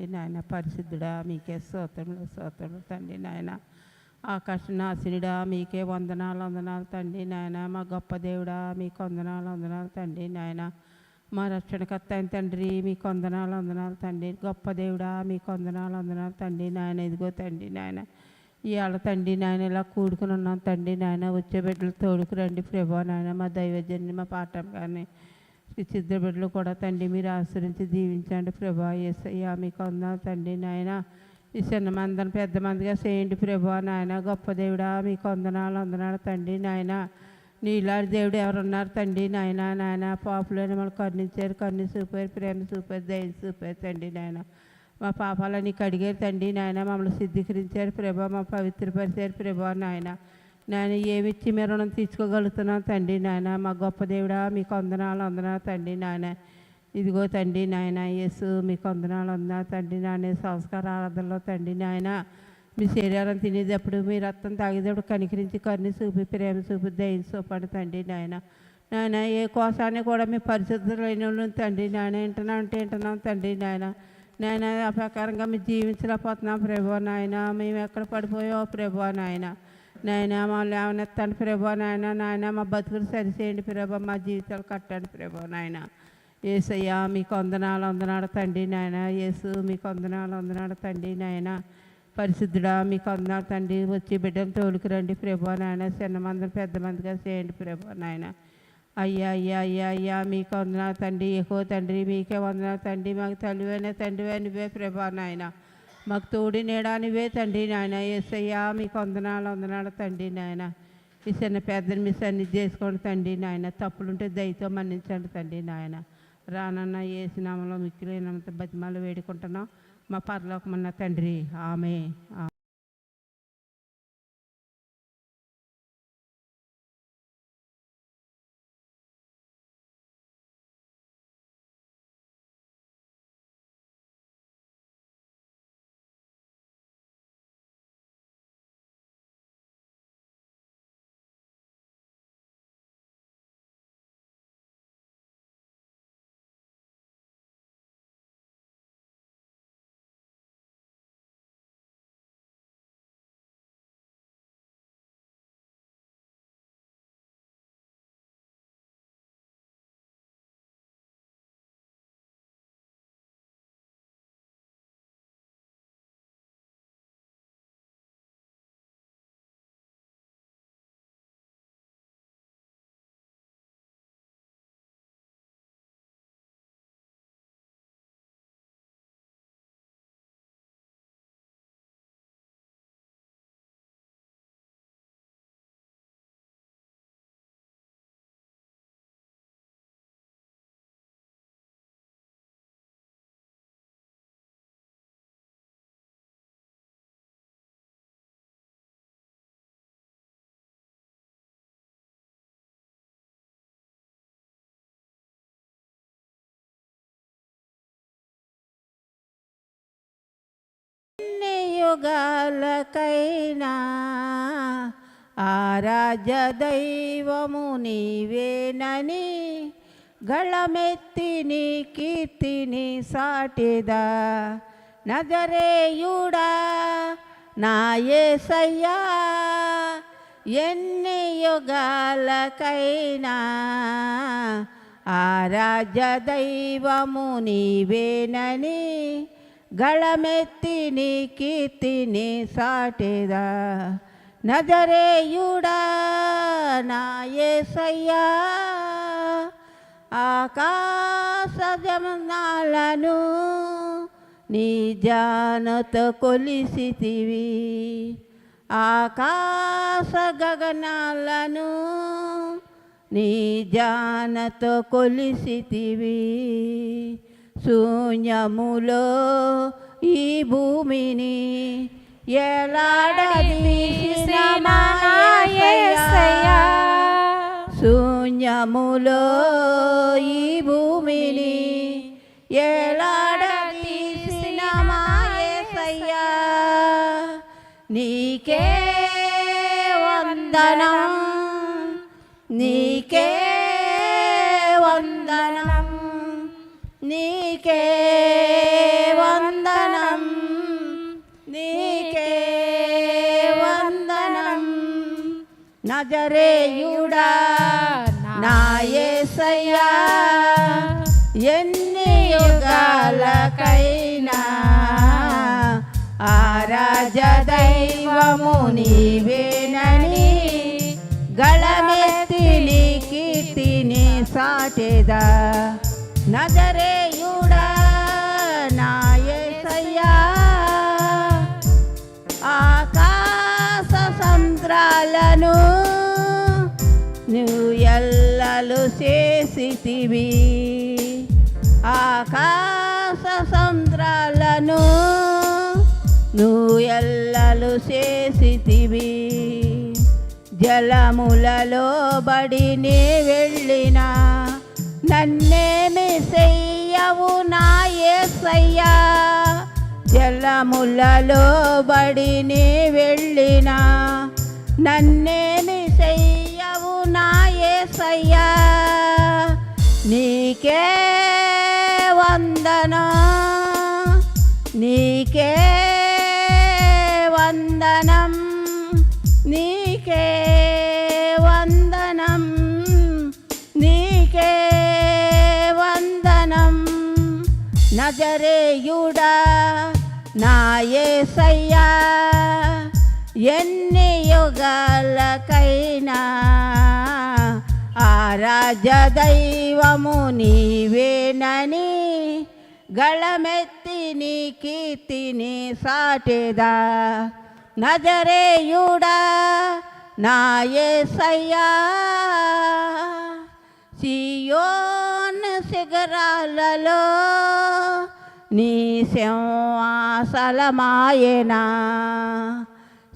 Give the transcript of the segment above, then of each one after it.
తండ్రి నాయన పరిశుద్ధుడా మీకే స్తోత్రములు స్తోత్రములు తండ్రి నాయన. ఆకాశనాశినుడా మీకే వందనాలు వందనాలు తండ్రి నాయన. మా గొప్ప దేవుడా మీకు వందనాలు వందనాలు తండ్రి నాయన. మా రక్షణకర్త అయిన తండ్రి మీకు వందనాలు వందనాలు తండ్రి. గొప్ప దేవుడా మీకు వందనాలు వందనాలు తండ్రి నాయన. ఇదిగో తండ్రి నాయన ఇవాళ తండ్రి నాయన ఇలా కూడుకుని ఉన్నాం తండ్రి నాయన. వచ్చే బిడ్డలు తోడుకు రండి ప్రభా నాయన. మా దైవజన్ని మా పాఠం కానీ ఈ బిడ్డలు కూడా తండ్రి మీరు ఆశ్రయించి దీవించండి ప్రభా. ఏసయ్యా మీకు అందాం తండ్రి నాయన. ఈ చిన్న మందని పెద్ద మందిగా చేయండి ప్రభా నాయన. గొప్ప దేవుడా మీకు వందనాలు వందనాలు తండ్రి నాయన. నీలాంటి దేవుడు ఎవరున్నారు తండ్రి నాయన నాయన. పాపులను మనం కర్ణించారు కన్ను చూపారు ప్రేమ చూపారు దయని చూపారు తండ్రి నాయన. మా పాపాలని కడిగారు తండ్రి నాయన. మమ్మల్ని సిద్ధీకరించారు ప్రభా మా పవిత్రపరిచారు ప్రభా నాయన. నాయన ఏమిచ్చి మీరు రుణం తీర్చుకోగలుగుతున్నాం తండ్రి నాయన. మా గొప్ప దేవుడా మీకు వందనాలు వందనాలు తండ్రి నాయన. ఇదిగో తండ్రి నాయన యేసు మీకు వందనాలు వందనాలు తండ్రి నాయన. సంస్కార ఆరాధనలో తండ్రి నాయన మీ శరీరం తినేటప్పుడు మీ రక్తం తాగేటప్పుడు కనికరించి కన్ను చూపి ప్రేమ చూపి దయని చూపండి తండ్రి నాయన. నాయన ఏ కోసాన్ని కూడా మీ పరిశుద్ధులైన తండ్రి నాయన వింటున్నా అంటే వింటున్నాం తండ్రి నాయన. నాయన ఆ ప్రకారంగా మీరు జీవించలేకపోతున్నాం ప్రభు నాయన. మేము ఎక్కడ పడిపోయావు ప్రభు నాయన. నాయన మా లేవనెత్తండి ప్రభు నాయన నాయన మా బతుకులు సరిచేయండి ప్రభా మా జీవితాలు కట్టండి ప్రభో నాయన. ఏసయ్యా మీకు వందనాలు వందనాడు తండ్రి నాయన. యేసు మీకు వందనాలు వందనాడు తండ్రి నాయన. పరిశుద్ధుడా మీకు వందనాలు తండ్రి. వచ్చి బిడ్డలు తోలుకు రండి నాయన. చిన్న మందిని పెద్ద మందిగా చేయండి ప్రభో నాయన. అయ్యా అయ్యా అయ్యా అయ్యా మీకు వందనాలు తండ్రి. ఎక్కువ తండ్రి మీకే వందనాలు తండ్రి. మాకు తల్లివైన తండ్రి నువ్వే ప్రభా నాయన. మాకు తోడి నీడా నువ్వే తండ్రి నాయన. ఏసయ్యా మీకు వందనాలు వందనాలు తండ్రి నాయన. ఈ చిన్న పెద్దని మీ సన్నిధి చేసుకోండి తండ్రి నాయన. తప్పులుంటే దయతో మన్నించండి తండ్రి నాయన. రానన్న ఏసునామలో మిక్కిలేనంత బతిమాలు వేడుకుంటున్నాం. మా పరలోకమన్న తండ్రి. ఆమె యుగాలకైనా ఆరాధ్య దైవము నీవేనని గళమెత్తిని కీర్తిని సాటిదా. నజరేయుడా నాయసయ్యా ఎన్ని యుగాలకైనా ఆరాధ్య దైవము నీవేనని గళమెత్తి నీ కీర్తిని సాటేదా నజరేయుడా నా నీ జానతో కొలిసితివి ఆకాశ గగనాలను నీ జానతో కొలిసితివి శూన్యములో ఈ భూమిని. శూన్యములో ఈ భూమిని ఎలాడదీసిన మా యేసయ్యా. నీకే నజరేయుడా నా యేసయ్యా ఎన్ని యుగాలకైనా ఆరాజ దైవము నీవేనని గళమెత్తి నీ కీర్తిని సాటెదా. నజరే ఎల్లలు చేసితివి. ఆకాశ సంద్రాలను నువ్వు ఎల్లలు చేసితివి. జలములలో బడిని వెళ్ళినా నన్నేమి చెయ్యవు నా ఏసయ్యా. జలములలో బడిని వెళ్ళినా నన్నేమి చెయ్యవు నా యేసయ్యా నీకే వందనా నీకే వందనం నీకే వందనం నీకే వందనం. నజరేయుడా నా ఏసయ్యా ఎన్ని యుగాలకైనా రాజదైవము నీవేనని గళమెత్తి నీ కీర్తిని సాటెదా. నజరేయుడా నాయసయ్యా సియోన్ శిఖరాలలో నీ సింహాసలమాయనా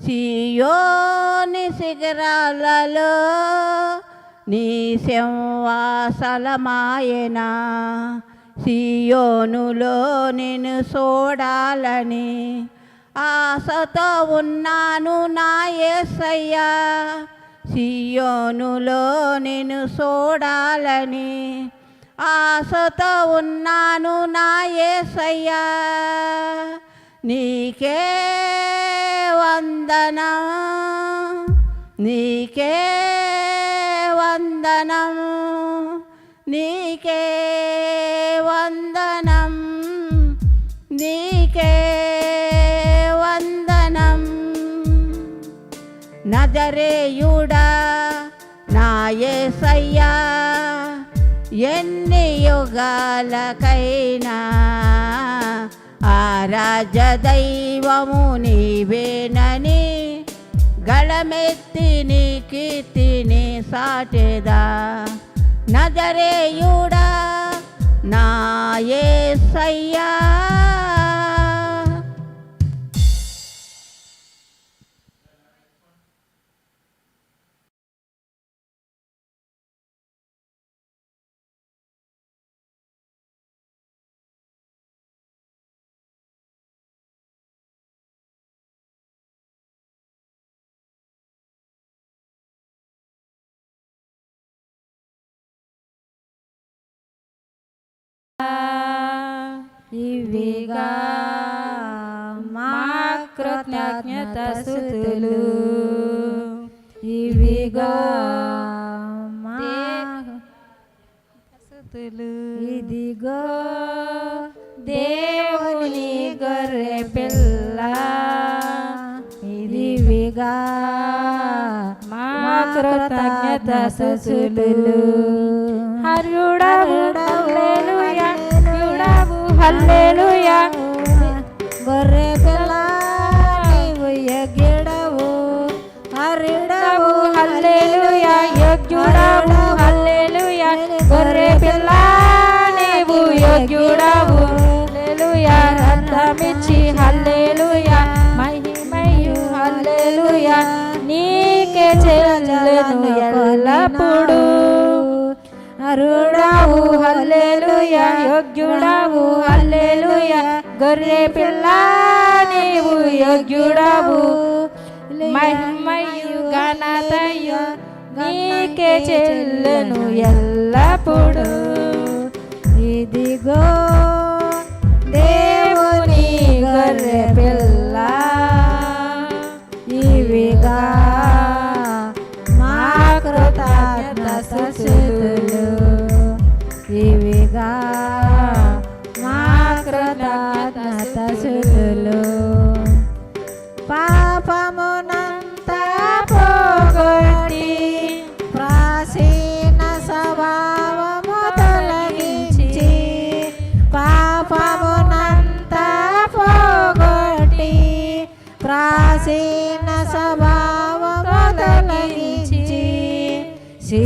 సియోని శిఖరాలలో నీ సింహాసలమాయనా సియోనులో నేను చూడాలని ఆశతో ఉన్నాను నా యేసయ్యా సియోనులో నేను చూడాలని ఆశతో ఉన్నాను నా యేసయ్యా నీకే వందన నీకే వందనం. నీకే వందనం. నీకే వందనం. నజరేయుడా నాయసయ్యా ఎన్ని యుగాలకైనా ఆరాజ దైవము నీవేనని గళమెత్తి నీ కీర్తిని సాటెదా. నజరేయుడా నా ఇవిగా మా కృతజ్ఞత స్థుతులు ఇవిగా మా స్థుతులు ఇదిగో దేవుని గొర్రె పిల్ల. ఇదివిగా మా కృతజ్ఞత స్థుతులు హరుడవు హల్లెలూయా. గొర్రె పిల్ల నీవు ఎగిడవు హరుడవు హల్లెలూయా. యోగ్యుడవు హల్లెలూయా. గొర్రె పిల్ల నీవు యోగ్యుడవు హల్లెలూయా. రక్తమిచ్చి హల్లెలూయా. మహిమయు హల్లెలూయా. నీకే చెల్లెను ఎల్లప్పుడు. అరుడావు హల్లెలూయా యోగ్యుడావు హల్లెలూయా. గొర్రె పిల్ల నీవు యోగ్యుడావు. మహిమయు ఘనతయు నీకే చెల్లెను ఎల్లప్పుడు. ఇదిగో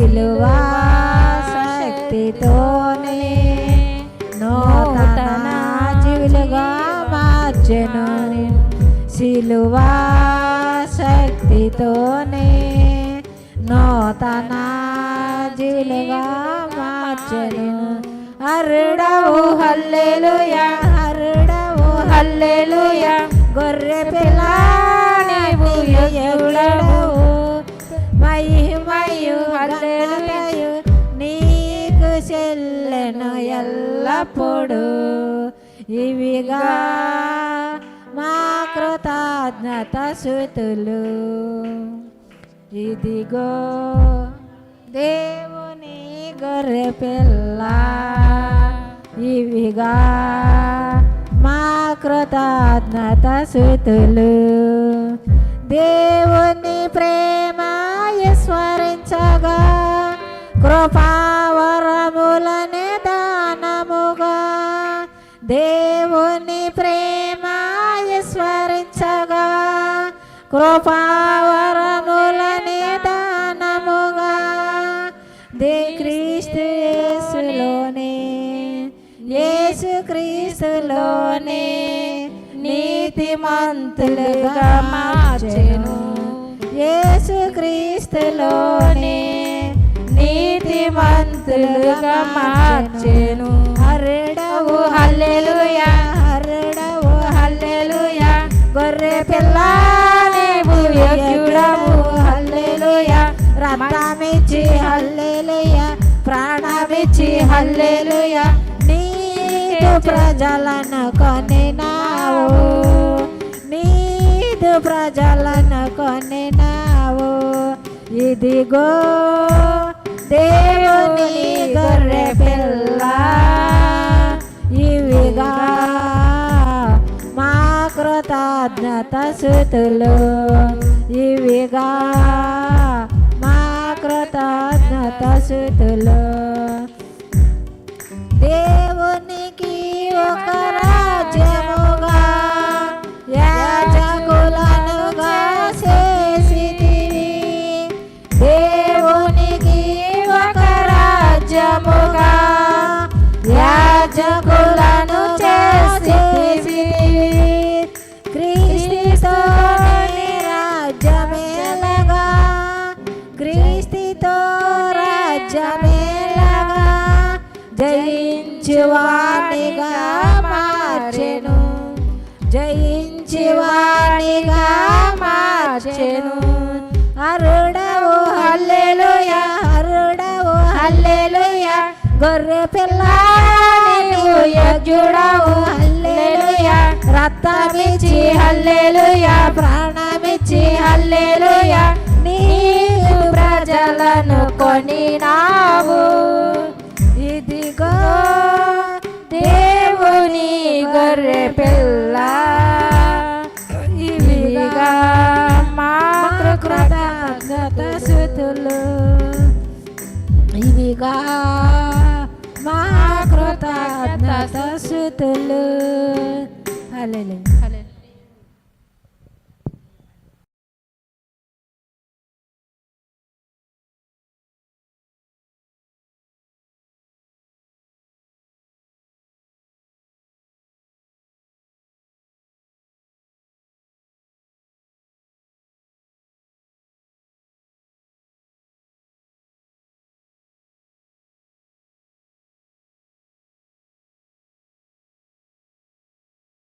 సిలువా శక్తితోనే నూతన జీవులుగా మార్చెను. సిలువా శక్తితోనే నూతన జీవులుగా మార్చెను. అరుడవు హల్లెలూయా అరుడవు హల్లెలూయా. గొర్రె పిల్ల నీవు యోగ్యుడవు మహిమయు హల్లెలూయా నీకు చెల్లెను ఎల్లప్పుడు ఇవిగా మా కృతజ్ఞత శృతులు ఇదిగో దేవుని గొర్రె పిల్ల ఇవిగా మా కృతజ్ఞత శృతులు దేవుని ప్రేమ స్మరించగా కృపావరములనే దానముగా దేవుని ప్రేమ స్మరించగా కృపావరములనే దానముగా దే క్రీస్తు యేసులోనే యేసు క్రీస్తులోనే నీతిమంతులుగా మార్చెను. యేసు క్రీస్తులోనే నీతిమంతులుగా మార్చెను. హరడవు హల్లెలుయా హరడవు హల్లెలుయా గొర్రె పిల్ల నీవు యజ్ఞుడవు హల్లెలుయా రక్తమిచ్చి హల్లెలుయా ప్రాణమిచ్చి హల్లెలుయా నీదు ప్రజలను కొనినావు. నీదు ప్రజలను కొనినావు. ఇదిగో దేవుని గొర్రె పిల్ల ఇవిగా మా కృతజ్ఞత శృతులు ఇవిగా మా కృతజ్ఞత శృతులు జయించి జయించువాడిగా మార్చెను. అరుడవు హల్లెలుయ అరుడవు హల్లెలుయ. గొర్రె పిల్ల నీవు యోగ్యుడవు హల్లెలూయా. రక్తమిచ్చి హల్లెలూయా ప్రాణమిచ్చి హల్లెలూయా. నీవు ప్రజలను కొనినావు ఇదిగో దేవుని గొర్రె పిల్ల. ఇవిగా మా కృతజ్ఞత శృతులు ఇవిగా మా కృతజ్ఞత శృతులు హల్లెలూయా.